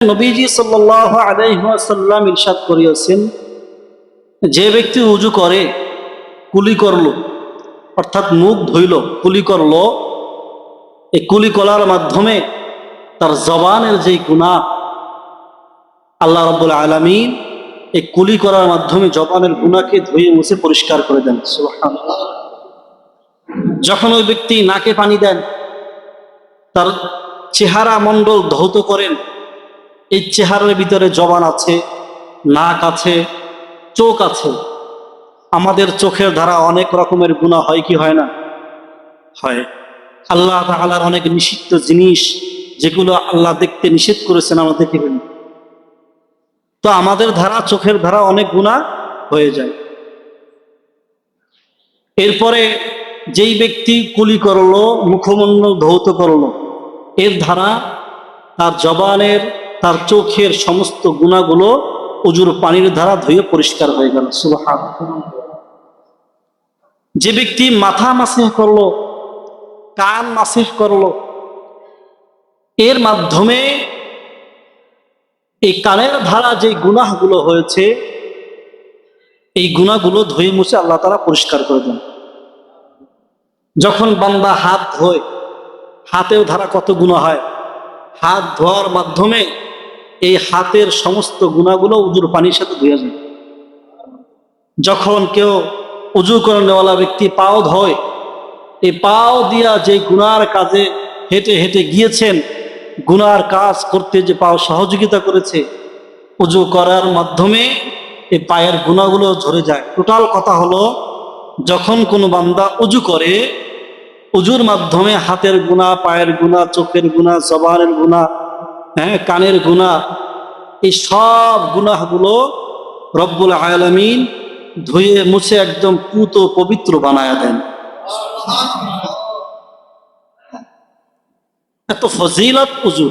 নবীজি সাল্লাহ আলাইসাল্লাম ইরশাদ করিয়াছেন, যে ব্যক্তি উজু করে, কুলি করল, অর্থাৎ মুখ ধুইল, কুলি করল, এই কুলি করার মাধ্যমে তার জবানের যেই গুণা, আল্লাহ রব্বুল আলমিন এই কুলি করার মাধ্যমে জবানের গুণাকে ধুয়ে মুছে পরিষ্কার করে দেন। যখন ওই ব্যক্তি নাকে পানি দেন, তার চেহারা মণ্ডল ধৌত করেন এই চেহারার ভিতরে জবান আছে, নাক আছে, চোখ আছে। আমাদের চোখের দ্বারা অনেক রকমের গুণা হয় কি হয় না? হয়। আল্লাহ তাআলার অনেক নিষিদ্ধ জিনিস যেগুলো আল্লাহ দেখতে নিষেধ করেছেন আমরা দেখে ফেলি তো আমাদের ধারা চোখের ধারা অনেক গুণা হয়ে যায়। এরপরে যেই ব্যক্তি কুলি করল, মুখমণ্ডল ধৌত করল, এর ধারা তার জবানের তার চোখের সমস্ত গুণাগুলো উজুর পানির ধারা ধুয়ে পরিষ্কার হয়ে গেল। সুবহান যে ব্যক্তি মাথা মাসিহ করল, কান মাসিহ করল, এর মাধ্যমে এই কানের ধারা যে গুনাহগুলো হয়েছে, এই গুণাগুলো ধুয়ে মুছে আল্লাহ তারা পরিষ্কার করে দেন। যখন বান্দা হাত ধোয়, হাতেও ধারা কত গুণা হয়, হাত ধোয়ার মাধ্যমে এই হাতের সমস্ত গুণাগুলো উজুর পানির সাথে ধুয়ে যায় যখন কেউ উজু করে নেওয়ালা ব্যক্তি পাও ধোয়, এই পাও দিয়া যে গুনার কাজে হেঁটে হেঁটে গিয়েছেন, গুনার কাজ করতে যে পাও সহযোগিতা করেছে, উজু করার মাধ্যমে এই পায়ের গুণাগুলো ঝরে যায়। টোটাল কথা হলো, যখন কোনো বান্দা উজু করে, উজুর মাধ্যমে হাতের গুণা, পায়ের গুণা, চোখের গুণা, জবানের গুণা হ্যাঁ কানের গুণা, এই সব গুণাগুলো রব্বুল আয়ালামিন ধুয়ে মুছে একদম পুত পবিত্র বানায় দেন। এত ফজিলত উজু